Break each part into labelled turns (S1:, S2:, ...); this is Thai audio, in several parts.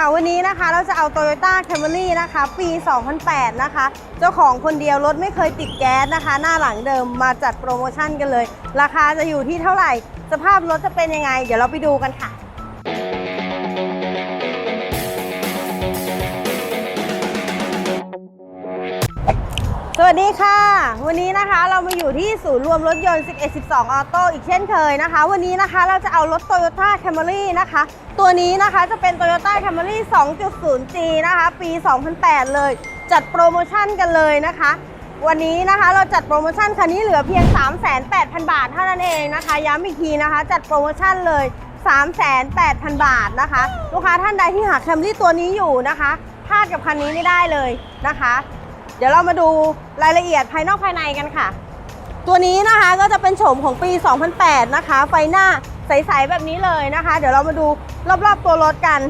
S1: ค่ะวันนี้นะคะเราจะเอา Toyota Camry นะคะ ปี 2008 นะคะ เจ้าของคนเดียวรถไม่เคยติดแก๊สนะคะ หน้าหลังเดิมมาจัดโปรโมชั่นกันเลย ราคาจะอยู่ที่เท่าไหร่ สภาพรถจะเป็นยังไง เดี๋ยวเราไปดูกันค่ะ สวัสดีค่ะ วันนี้นะคะเรามาอยู่ที่ศูนย์รวมรถยนต์ 11 12 ออโต้อีกเช่นเคยนะคะ วันนี้นะคะเราจะเอารถ Toyota Camry นะคะ ตัวนี้นะคะจะเป็น Toyota Camry 2.0G นะคะ ปี 2008 เลย จัดโปรโมชั่นกันเลยนะคะ วันนี้นะคะเราจัดโปรโมชั่นคันนี้เหลือเพียง 3,800 บาทเท่านั้นเองนะคะ ย้ำอีกทีนะคะ จัดโปรโมชั่นเลย 3,800 บาทนะคะ ลูกค้าท่านใดที่หา Camry ตัวนี้อยู่นะคะพลาดกับคันนี้ไม่ได้เลยนะคะ เดี๋ยวเรามาดูรายละเอียดภายนอกภายในกันค่ะ ตัวนี้นะคะก็จะเป็นโฉมของปี 2008 นะคะ ไฟหน้าใสๆแบบนี้เลยนะคะ เดี๋ยวเรามาดูรอบๆตัวรถกัน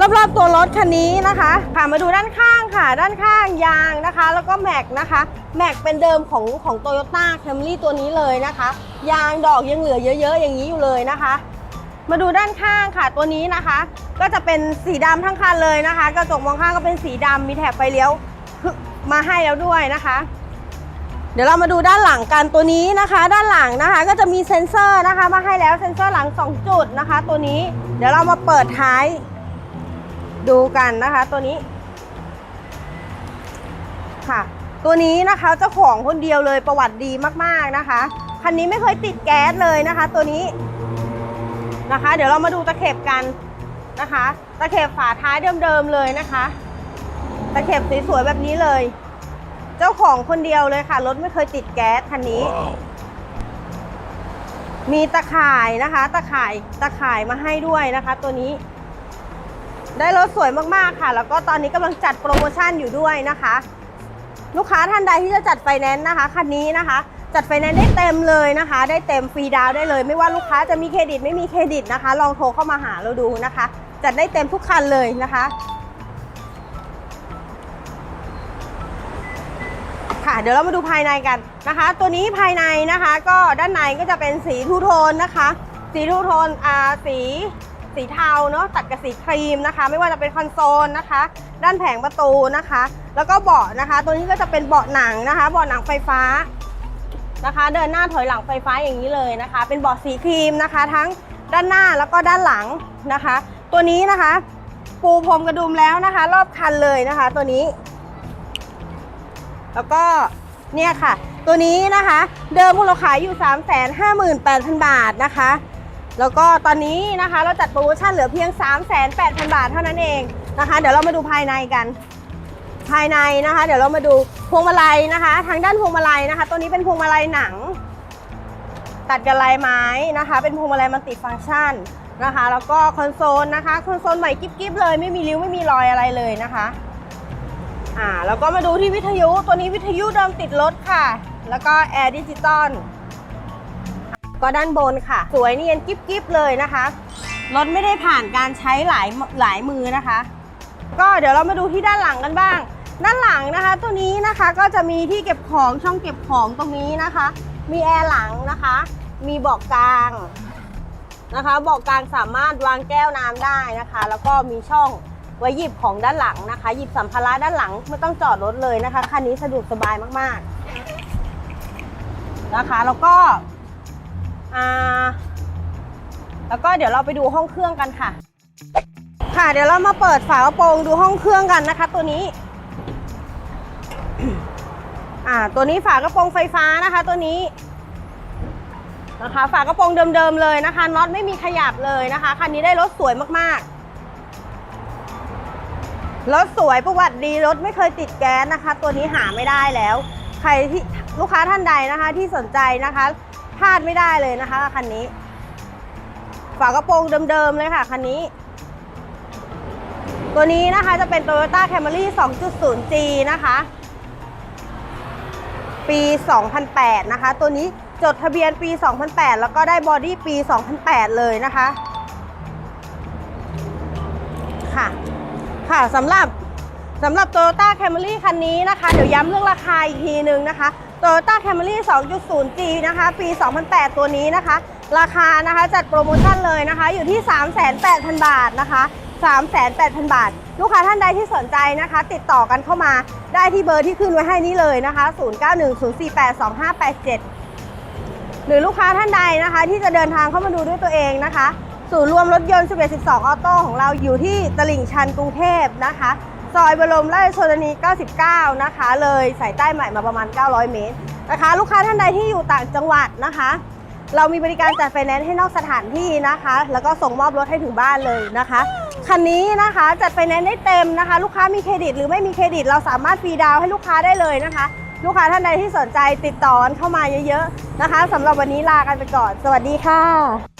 S1: รอบๆตัวรถคันนี้นะคะค่ะมาดูด้านข้างค่ะ ด้านข้างยางนะคะ แล้วก็แม็กนะคะแม็กเป็นเดิมของของโตโยต้าแคมรี่ตัวนี้เลยนะคะ ยางดอกยังเหลือเยอะๆ อย่างนี้อยู่เลยนะคะ มาดูด้านข้างค่ะตัวนี้นะคะ ก็จะเป็นสีดำทั้งคันเลยนะคะ กระจกมองข้างก็เป็นสีดำมีแถบไฟเลี้ยว มาให้แล้วด้วยนะคะ เดี๋ยวเรามาดูด้านหลังกันตัวนี้นะคะ ด้านหลังนะคะก็จะมีเซ็นเซอร์นะคะ มาให้แล้วเซ็นเซอร์หลัง 2 จุดนะคะ ตัวนี้เดี๋ยวเรามาเปิดท้ายดูกันนะคะ ตัวนี้ค่ะ ตัวนี้นะคะเจ้าของคนเดียวเลยประวัติดีมากๆนะคะคันนี้ไม่เคยติดแก๊สเลยนะคะ ตัวนี้นะคะ เดี๋ยวเรามาดูตะเข็บกันนะคะ ตะเข็บฝาท้ายเดิมๆเลยนะคะ ตะเข็บสวยๆแบบนี้เลย เจ้าของคนเดียวเลยค่ะ รถไม่เคยติดแก๊สคันนี้ มีตะข่ายนะคะ ตะข่ายตะข่ายมาให้ด้วยนะคะ ตัวนี้ ได้รถสวยมากๆค่ะ แล้วก็ตอนนี้กำลังจัดโปรโมชั่นอยู่ด้วยนะคะ ลูกค้าท่านใดที่จะจัดไฟแนนซ์นะคะคันนี้นะคะจัดไฟแนนซ์ได้เต็มเลยนะคะ ได้เต็มฟรีดาวน์ได้เลย ไม่ว่าลูกค้าจะมีเครดิตไม่มีเครดิตนะคะ ลองโทรเข้ามาหาเราดูนะคะ จัดได้เต็มทุกคันเลยนะคะ เดี๋ยวเรามาดูภายในกันนะคะ ตัวนี้ภายในนะคะก็ด้านในก็จะเป็นสีทูโทนนะคะ สีทูโทนอ่าสีสีเทาเนาะตัดกับสีครีมนะคะ ไม่ว่าจะเป็นคอนโซลนะคะ ด้านแผงประตูนะคะ แล้วก็เบาะนะคะ ตัวนี้ก็จะเป็นเบาะหนังนะคะ เบาะหนังไฟฟ้านะคะ เดินหน้าถอยหลังไฟฟ้าอย่างนี้เลยนะคะ เป็นเบาะสีครีมนะคะ ทั้งด้านหน้าแล้วก็ด้านหลังนะคะ ตัวนี้นะคะ ปูพรมกระดุมแล้วนะคะ รอบคันเลยนะคะ ตัวนี้ แล้วก็เนี่ยค่ะ ตัวนี้นะคะ เดิมพวกเราขายอยู่ 3 5 8 0 0 0 บาทนะคะ แล้วก็ตอนนี้นะคะเราจัดโปรโมชั่นเหลือเพียง 3 8 0 0 0 บาทเท่านั้นเองนะคะ เดี๋ยวเรามาดูภายในกัน ภายในนะคะ เดี๋ยวเรามาดูพวงมาลัยนะคะ ทางด้านพวงมาลัยนะคะ ตัวนี้เป็นพวงมาลัยหนัง ตัดกับลายไม้นะคะ เป็นพวงมาลัยมัลติฟังก์ชันนะคะ แล้วก็คอนโซลนะคะ คอนโซลใหม่กิ๊บๆเลย ไม่มีริ้วไม่มีรอยอะไรเลยนะคะ อ่าแล้วก็มาดูที่วิทยุตัวนี้วิทยุเดิมติดรถค่ะ แล้วก็แอร์ดิจิตอลก็ด้านบนค่ะ สวยเนียนกิ๊บๆเลยนะคะรถไม่ได้ผ่านการใช้หลายหลายมือนะคะ ก็เดี๋ยวเรามาดูที่ด้านหลังกันบ้าง ด้านหลังนะคะ ตัวนี้นะคะก็จะมีที่เก็บของช่องเก็บของตรงนี้นะคะ มีแอร์หลังนะคะ มีเบาะกลางนะคะเบาะกลางสามารถวางแก้วน้ำได้นะคะ แล้วก็มีช่อง ไว้หยิบของด้านหลังนะคะ หยิบสัมภาระด้านหลังไม่ต้องจอดรถเลยนะคะคันนี้สะดวกสบายมากๆนะคะ แล้วก็อแล้วก็เดี๋ยวเราไปดูห้องเครื่องกันค่ะ ค่ะเดี๋ยวเรามาเปิดฝากระโปรงดูห้องเครื่องกันนะคะ ตัวนี้อ่าตัวนี้ฝากระโปรงไฟฟ้านะคะ ตัวนี้นะคะฝากระโปรงเดิมๆเลยนะคะน็อตไม่มีขยับเลยนะคะคันนี้ได้รถสวยมากๆ รถสวยประวัติดีรถไม่เคยติดแก๊สนะคะ ตัวนี้หาไม่ได้แล้ว ใครที่ลูกค้าท่านใดนะคะที่สนใจนะคะพลาดไม่ได้เลยนะคะคันนี้ ฝากระโปรงเดิมๆเลยค่ะคันนี้ ตัวนี้นะคะจะเป็น Toyota Camry 2.0G นะคะ ปี 2008 นะคะ ตัวนี้จดทะเบียนปี 2008 แล้วก็ได้บอดี้ปี 2008 เลยนะคะค่ะ ค่ะสำหรับสำหรับ Toyota Camry คันนี้นะคะ เดี๋ยวย้ำเรื่องราคาอีกทีนึงนะคะ Toyota Camry 2.0G นะคะ ปี 2008 ตัวนี้นะคะ ราคานะคะจัดโปรโมชั่นเลยนะคะ อยู่ที่ 380,000บาทนะคะ3,800 บาท ลูกค้าท่านใดที่สนใจนะคะ ติดต่อกันเข้ามาได้ที่เบอร์ที่ขึ้นไว้ให้นี้เลยนะคะ 0910482587 หรือลูกค้าท่านใดนะคะ ที่จะเดินทางเข้ามาดูด้วยตัวเองนะคะ ศูนย์รวมรถยนต์1112 ออโต้ของเราอยู่ที่ตลิ่งชันกรุงเทพนะคะ ซอยบรมราชชนนี 99 นะคะ เลยสายใต้ใหม่มาประมาณ 900 เมตรนะคะ ลูกค้าท่านใดที่อยู่ต่างจังหวัดนะคะ เรามีบริการจัดไฟแนนซ์ให้นอกสถานที่นะคะ แล้วก็ส่งมอบรถให้ถึงบ้านเลยนะคะ คันนี้นะคะจัดไฟแนนซ์ได้เต็มนะคะ ลูกค้ามีเครดิตหรือไม่มีเครดิต เราสามารถฟรีดาวน์ให้ลูกค้าได้เลยนะคะ ลูกค้าท่านใดที่สนใจติดต่อเข้ามาเยอะๆนะคะสำหรับวันนี้ลากันไปก่อน สวัสดีค่ะ